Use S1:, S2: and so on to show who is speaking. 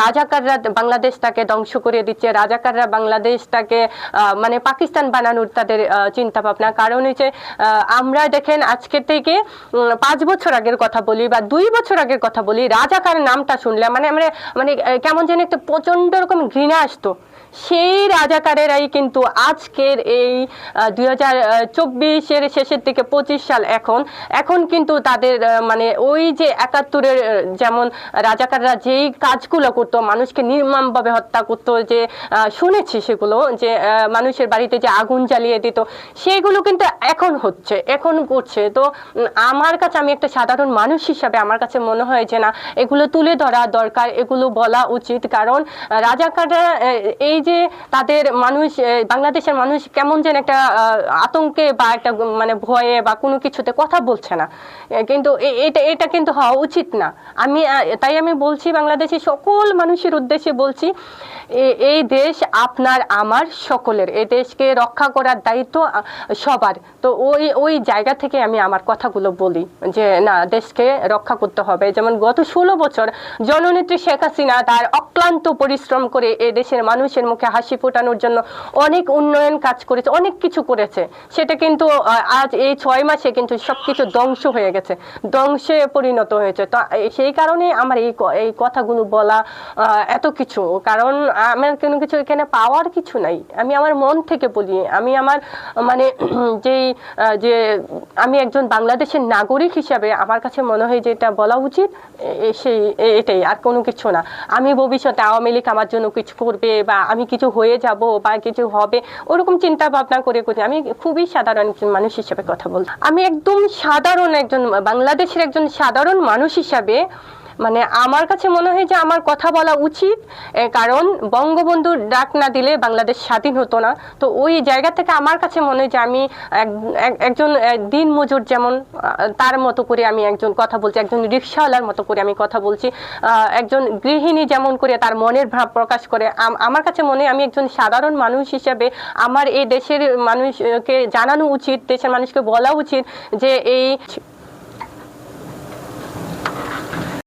S1: রাজাকাররা বাংলাদেশটাকে ধ্বংস করে দিচ্ছে, রাজাকাররা বাংলাদেশটাকে মানে পাকিস্তান বানানোর তাদের চিন্তা ভাবনা কারণ হচ্ছে আমরা দেখেন আজকে থেকে পাঁচ বছর আগের কথা বলি বা দুই বছর আগের কথা বলি, রাজাকার নামটা শুনলে মানে আমরা মানে কেমন যেন একটা প্রচণ্ড রকম ঘৃণা আসতো। সেই রাজাকারেরাই কিন্তু আজকের এই দুই হাজার চব্বিশের শেষের থেকে পঁচিশ সাল এখন এখন কিন্তু তাদের মানে ওই যে একাত্তরের যেমন রাজাকাররা যেই কাজগুলো করতো, মানুষকে নির্মমভাবে হত্যা করতো, যে শুনেছি সেগুলো, যে মানুষের বাড়িতে যে আগুন জ্বালিয়ে দিত, সেগুলো কিন্তু এখন হচ্ছে, এখন করছে। তো আমার কাছে আমি একটা সাধারণ মানুষ হিসাবে আমার কাছে মনে হয় যে না, এগুলো তুলে ধরা দরকার, এগুলো বলা উচিত। কারণ রাজাকাররা এই যে, তাদের মানুষ বাংলাদেশের মানুষ কেমন যেন একটা আতঙ্কে বা একটা মানে ভয়ে বা কোনো কিছুতে কথা বলছে না। কিন্তু এটা এটা কিন্তু হওয়া উচিত না। আমি তাই আমি বলছি বাংলাদেশের সকল মানুষের উদ্দেশ্যে বলছি এই দেশ আপনার, আমার সকলের। এই দেশকে রক্ষা করার দায়িত্ব সবার। তো ওই ওই জায়গা থেকে আমি আমার কথাগুলো বলি যে, না, দেশকে রক্ষা করতে হবে। যেমন গত ষোলো বছর জননেত্রী শেখ হাসিনা তার অক্লান্ত পরিশ্রম করে এই দেশের মানুষের মুখে হাসি ফোটানোর জন্য অনেক উন্নয়ন কাজ করেছে, অনেক কিছু করেছে। সেটা কিন্তু আজ এই ছয় মাসে কিন্তু সবকিছু ধ্বংস হয়ে গেছে, ধ্বংসে পরিণত হয়েছে। তো সেই কারণে আমার এই এই কথাগুলো বলা এত কিছু। কারণ আমার কোনো কিছু এখানে পাওয়ার কিছু নাই। আমি আমার মন থেকে বলি, আমি আমার মানে যেই যে, আমি একজন বাংলাদেশের নাগরিক হিসাবে আমার কাছে মনে হয় যে এটা বলা উচিত সেই এটাই, আর কোনো কিছু না। আমি ভবিষ্যতে আওয়ামী লীগ আমার জন্য কিছু করবে বা আমি কিছু হয়ে যাব বা কিছু হবে, ওরকম চিন্তা ভাবনা করে করি আমি খুবই সাধারণ একজন মানুষ হিসাবে কথা বলছি আমি একদম সাধারণ একজন, বাংলাদেশের একজন সাধারণ মানুষ হিসাবে মানে আমার কাছে মনে হয় যে আমার কথা বলা উচিত কারণ বঙ্গবন্ধুর ডাক না দিলে বাংলাদেশ স্বাধীন হতো না। তো ওই জায়গা থেকে আমার কাছে মনে হয় যে আমি এক- এক- একজন দিন মজুর যেমন তার মতো করে আমি একজন কথা বলছি, একজন রিক্সাওয়ালার মতো করে আমি কথা বলছি একজন গৃহিণী যেমন করে তার মনের ভাব প্রকাশ করে আমার কাছে মনে হয় আমি একজন সাধারণ মানুষ হিসেবে আমার এই দেশের মানুষকে জানানো উচিত, দেশের মানুষকে বলা উচিত যে এই